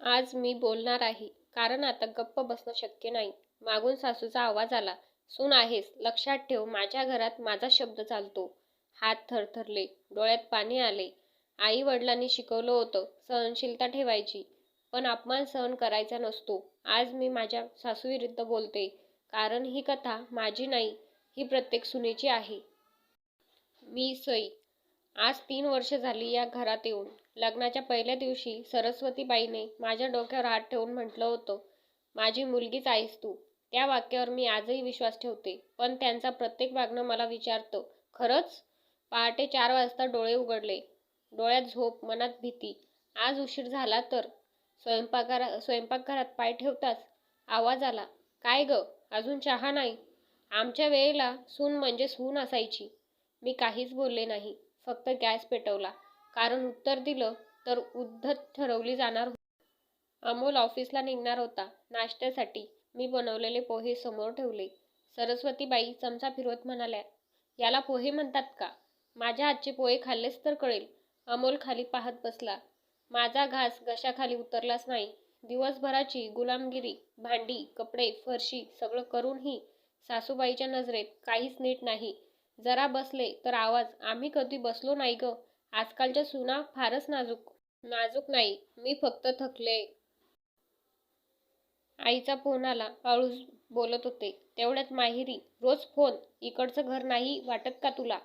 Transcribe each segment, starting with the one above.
आज मी बोलणार आहे. कारण आता गप्प बसणं शक्य नाही. मागून सासूचा आवाज आला. सून आहेस लक्षात ठेव माझ्या घरात माझा शब्द चालतो हात थरथरले. डोळ्यात पाणी आले. आई वडिलांनी शिकवलं होतं सहनशीलता ठेवायची. पण अपमान सहन करायचा नसतो. आज मी माझ्या सासूविरुद्ध बोलते. कारण ही कथा माझी नाही ही प्रत्येक सुनेची आहे. मी सई. आज तीन वर्ष झाली या घरात येऊन. लग्नाच्या पहिल्या दिवशी सरस्वतीबाईने माझ्या डोक्यावर हात ठेवून म्हटलं होतं माझी मुलगीच आहेस तू. त्या वाक्यावर मी आजही विश्वास ठेवते. पण त्यांचा प्रत्येक वागणं मला विचारतं खरंच? पहाटे चार वाजता डोळे उघडले. डोळ्यात झोप मनात भीती. आज उशीर झाला तर? स्वयंपाकघरा स्वयंपाकघरात पाय ठेवताच? आवाज आला. काय ग? अजून चहा नाही? आमच्या वेळेला सून म्हणजे सून असायची. मी काहीच बोलले नाही. फक्त गॅस पेटवला. कारण उत्तर दिलं तर उद्धत ठरवली जाणार होती. अमोल ऑफिसला निघणार होता. नाश्त्यासाठी मी बनवलेले पोहे समोर ठेवले. सरस्वतीबाई चमचा फिरवत म्हणाल्या याला पोहे म्हणतात का? माझ्या हातचे पोहे खाल्लेच तर कळेल. अमोल खाली पाहत बसला. माझा घास घशाखाली उतरलाच नाही. दिवसभराची गुलामगिरी भांडी कपडे फरशी सगळं करूनही सासूबाईच्या नजरेत काहीच नीट नाही. जरा बसले तर आवाज आम्ही कधी बसलो नाही ग? आजकालच्या सुना फारच नाजूक नाजूक नाही. मी फक्त थकले. आईचा फोन आला. हळूच बोलत होते. तेवढ्यात माहिरी रोज फोन? इकडचं घर नाही वाटत का तुला?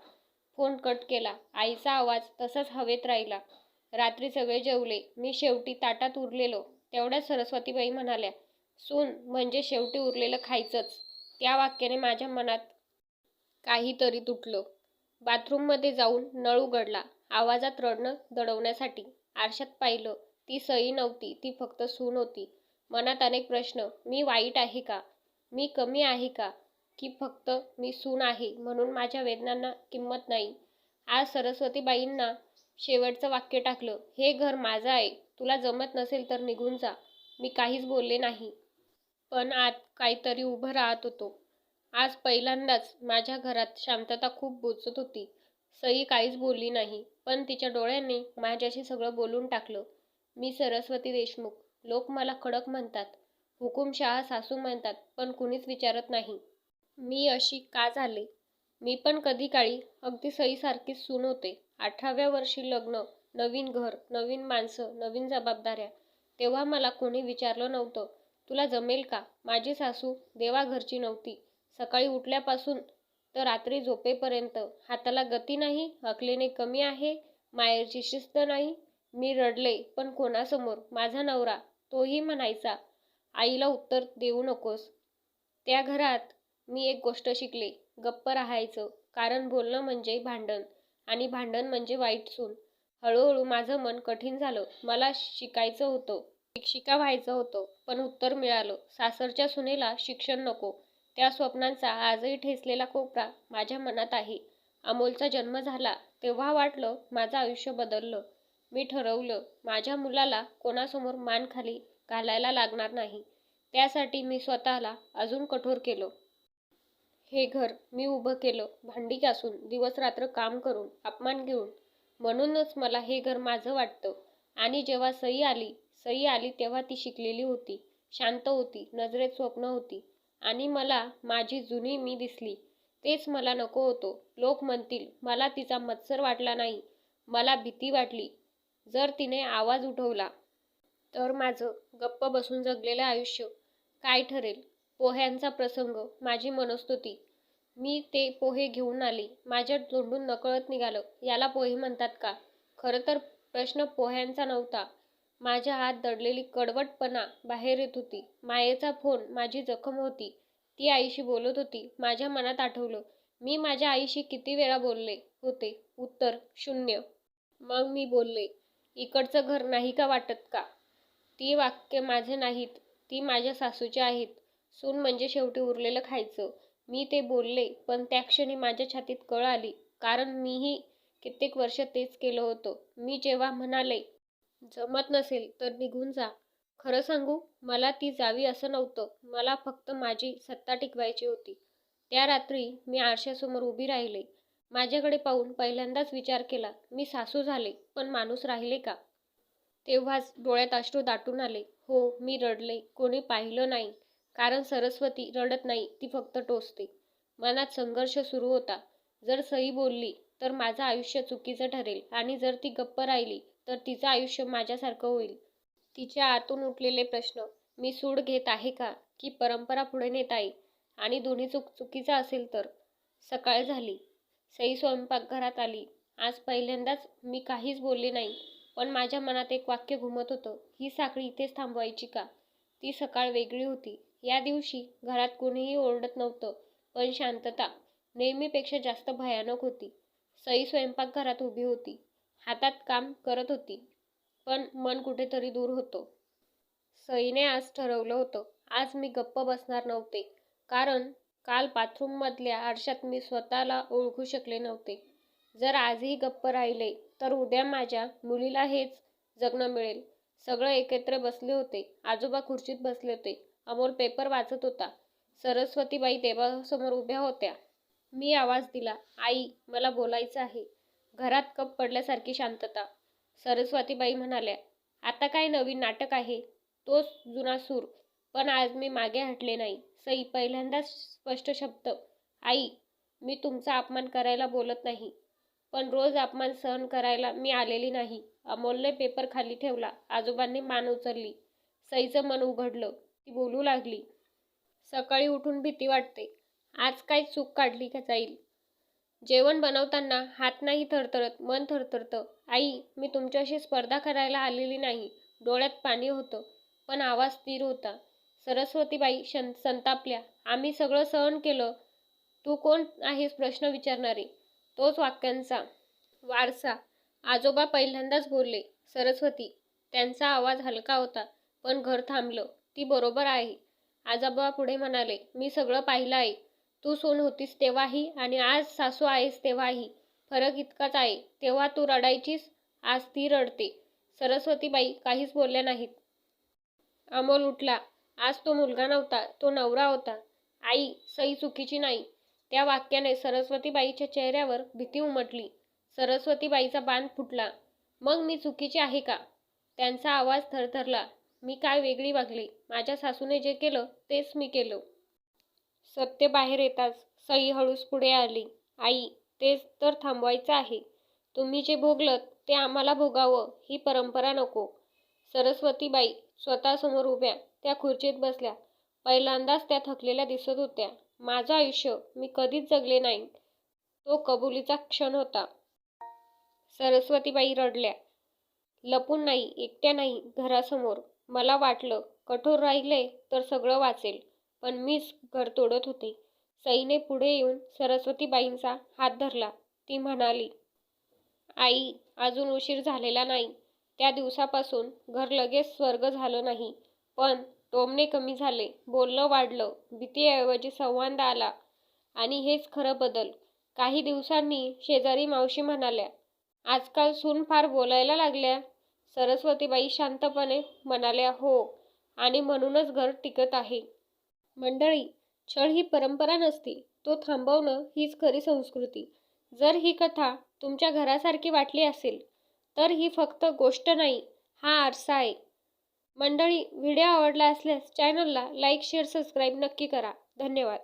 फोन कट केला. आईचा आवाज तसाच हवेत राहिला. रात्री सगळे जेवले. मी शेवटी ताटात उरलेलो. तेवढ्यात सरस्वतीबाई म्हणाल्या सून म्हणजे शेवटी उरलेलं खायचंच. त्या वाक्याने माझ्या मनात काहीतरी तुटलं. बाथरूममध्ये जाऊन नळ उघडला. आवाजात रडणं दडवण्यासाठी. आरशात पाहिलं ती सई नव्हती ती फक्त सून होती. मनात अनेक प्रश्न मी वाईट आहे का? मी कमी आहे का? की फक्त मी सून आहे म्हणून माझ्या वेदनांना किंमत नाही? आज सरस्वतीबाईंना शेवटचं वाक्य टाकलं हे घर माझं आहे तुला जमत नसेल तर निघून जा मी काहीच बोलले नाही. पण आत काहीतरी उभं राहत होतो. आज पहिल्यांदाच माझ्या घरात शांतता खूप बोचत होती. सई काहीच बोलली नाही पण तिच्या डोळ्यांनी माझ्याशी सगळं बोलून टाकलं. मी सरस्वती देशमुख लोक मला खडक म्हणतात हुकुमशहा सासू म्हणतात पण कुणीच विचारत नाही. मी अशी का झाले? मी पण कधी काळी अगदी सईसारखीच सून होते. अठराव्या वर्षी लग्न नवीन घर नवीन माणसं नवीन जबाबदाऱ्या. तेव्हा मला कोणी विचारलं नव्हतं तुला जमेल का? माझी सासू देवाघरची नव्हती. सकाळी उठल्यापासून तर रात्री झोपेपर्यंत हाताला गती नाही हकलेने कमी आहे मायेची शिस्त नाही. मी रडले पण कोणासमोर? माझा नवरा? तोही म्हणायचा आईला उत्तर देऊ नकोस. त्या घरात मी एक गोष्ट शिकले गप्प राहायचं. कारण बोलणं म्हणजे भांडण आणि भांडण म्हणजे वाईट सून. हळूहळू माझं मन कठीण झालं. मला शिकायचं होतं. शिक्षिका व्हायचं होतं पण उत्तर मिळालं. सासरच्या सुनेला शिक्षण नको. त्या स्वप्नांचा आजही ठेचलेला कोपरा माझ्या मनात आहे. अमोलचा जन्म झाला तेव्हा वाटलं माझं आयुष्य बदललं. मी ठरवलं माझ्या मुलाला कोणासमोर मान खाली घालायला लागणार नाही. त्यासाठी मी स्वतःला अजून कठोर केलं. हे घर मी उभं केलं भांडी घासून दिवसरात्र काम करून अपमान घेऊन. म्हणूनच मला हे घर माझं वाटतं. आणि जेव्हा सई आली सई आली तेव्हा ती शिकलेली होती. शांत होती नजरेत स्वप्न होती. आणि मला माझी जुनी मी दिसली. तेच मला नको होतो. लोक म्हणतील मला तिचा मत्सर वाटला नाही. मला भीती वाटली. जर तिने आवाज उठवला तर माझं गप्प बसून जगलेलं आयुष्य काय ठरेल? पोह्यांचा प्रसंग माझी मनस्तुती. मी ते पोहे घेऊन आले. माझ्या तोंडून नकळत निघालं. याला पोहे म्हणतात का? खरं तर प्रश्न पोह्यांचा नव्हता. माझ्या हात दडलेली कडवटपणा बाहेर येत होती. मायेचा फोन माझी जखम होती. ती आईशी बोलत होती. माझ्या मनात आठवलं मी माझ्या आईशी किती वेळा बोलले होते. उत्तर शून्य. मग मी बोलले इकडचं घर नाही का वाटत का? ती वाक्य माझे नाहीत. ती माझ्या सासूची आहेत. सून म्हणजे शेवटी उरलेलं खायचं. मी ते बोलले पण त्या क्षणी माझ्या छातीत कळ आली. कारण मीही कित्येक वर्ष तेच केलं होतं. मी जेव्हा म्हणाले जमत नसेल तर निघून जा. खरं सांगू मला ती जावी असं नव्हतं. मला फक्त माझी सत्ता टिकवायची होती. त्या रात्री मी आरशासमोर उभी राहिले. माझ्याकडे पाहून पहिल्यांदाच विचार केला मी सासू झाले पण माणूस राहिले का? तेव्हाच डोळ्यात अश्रू दाटून आले. हो मी रडले. कोणी पाहिलं नाही. कारण सरस्वती रडत नाही ती फक्त टोचते. मनात संघर्ष सुरू होता. जर सई बोलली तर माझं आयुष्य चुकीचं ठरेल आणि जर ती गप्प राहिली तर तिचं आयुष्य माझ्यासारखं होईल. तिच्या आतून उठलेले प्रश्न मी सूड घेत आहे का? की परंपरा पुढे नेत आहे? आणि दोन्ही चुक चुकीचा असेल तर? सकाळ झाली. सई स्वयंपाकघरात आली. आज पहिल्यांदाच मी काहीच बोलले नाही पण माझ्या मनात एक वाक्य घुमत होतं ही साखळी इथेच थांबवायची का? ती सकाळ वेगळी होती. या दिवशी घरात कोणीही ओरडत नव्हतं पण शांतता नेहमीपेक्षा जास्त भयानक होती. सई स्वयंपाकघरात उभी होती. हातात काम करत होती. पण मन कुठेतरी दूर होतो. सईने आज ठरवलं होतं. आज मी गप्प बसणार नव्हते. कारण काल बाथरूममधल्या आरशात मी स्वतःला ओळखू शकले नव्हते. जर आजही गप्प राहिले तर उद्या माझ्या मुलीला हेच जगणं मिळेल. सगळं एकत्र बसले होते. आजोबा खुर्चीत बसले होते. अमोल पेपर वाचत होता. सरस्वतीबाई देवासमोर उभ्या होत्या. मी आवाज दिला आई मला बोलायचं आहे. घरात कप पडल्यासारखी शांतता. सरस्वतीबाई म्हणाल्या आता काय नवीन नाटक आहे? तोच जुना सूर. पण आज मी मागे हटले नाही. सई पहिल्यांदाच स्पष्ट शब्द आई मी तुमचा अपमान करायला बोलत नाही. पण रोज अपमान सहन करायला मी आलेली नाही. अमोलने पेपर खाली ठेवला. आजोबांनी मान उचलली. सईचं मन उघडलं. ती बोलू लागली सकाळी उठून भीती वाटते. आज काय चूक काढली का जाईल? जेवण बनवताना हात नाही थरथरत मन थरथरतं. आई मी तुमच्याशी स्पर्धा करायला आलेली नाही. डोळ्यात पाणी होतं पण आवाज स्थिर होता. सरस्वतीबाई शन संतापल्या आम्ही सगळं सहन केलं. तू कोण आहेस प्रश्न विचारणारे तोच वाक्यांचा वारसा आजोबा पहिल्यांदाच बोलले. सरस्वती त्यांचा आवाज हलका होता पण घर थांबलं. ती बरोबर आहे. आजोबा पुढे म्हणाले मी सगळं पाहिलं आहे. तू सून होतीस तेव्हाही आणि आज सासू आहेस तेव्हाही. फरक इतकाच आहे. तेव्हा तू रडायचीस आज ती रडते. सरस्वतीबाई काहीच बोलल्या नाहीत. अमोल उठला. आज तो मुलगा नव्हता तो नवरा होता. आई सई चुकीची नाही. त्या वाक्याने सरस्वतीबाईच्या चेहऱ्यावर भीती उमटली. सरस्वतीबाईचा बाण फुटला. मग मी चुकीची आहे का? त्यांचा आवाज थरथरला. मी काय वेगळी वागले? माझ्या सासूने जे केलं तेच मी केलं. सत्य बाहेर येताच सई हळूच पुढे आली. आई तेच तर थांबवायचं आहे. तुम्ही जे भोगलत ते आम्हाला भोगावं ही परंपरा नको. सरस्वतीबाई स्वतःसमोर उभ्या त्या खुर्चीत बसल्या. पहिल्यांदाच त्या थकलेल्या दिसत होत्या. माझं आयुष्य मी कधीच जगले नाही. तो कबुलीचा क्षण होता. सरस्वतीबाई रडल्या. लपून नाही एकट्या नाही घरासमोर. मला वाटलं कठोर राहिले तर सगळं वाचेल. पण मीच घर तोडत होते. सईने पुढे येऊन सरस्वतीबाईंचा हात धरला. ती म्हणाली आई अजून उशीर झालेला नाही. त्या दिवसापासून घर लगेच स्वर्ग झालं नाही. पण टोमणे कमी झाले बोलणं वाढलं भीतीऐवजी संवाद आला. आणि हेच खरं बदल. काही दिवसांनी शेजारी मावशी म्हणाल्या आजकाल सून फार बोलायला लागल्या. सरस्वतीबाई शांतपणे म्हणाल्या हो. आणि म्हणूनच घर टिकत आहे. मंडळी छळ ही परंपरा नसते तो थांबवणं हीच खरी संस्कृती. जर ही कथा तुमच्या घरासारखी वाटली असेल तर ही फक्त गोष्ट नाही हा आरसा आहे. मंडळी व्हिडिओ आवडला असल्यास चॅनलला लाईक शेअर सबस्क्राईब नक्की करा. धन्यवाद.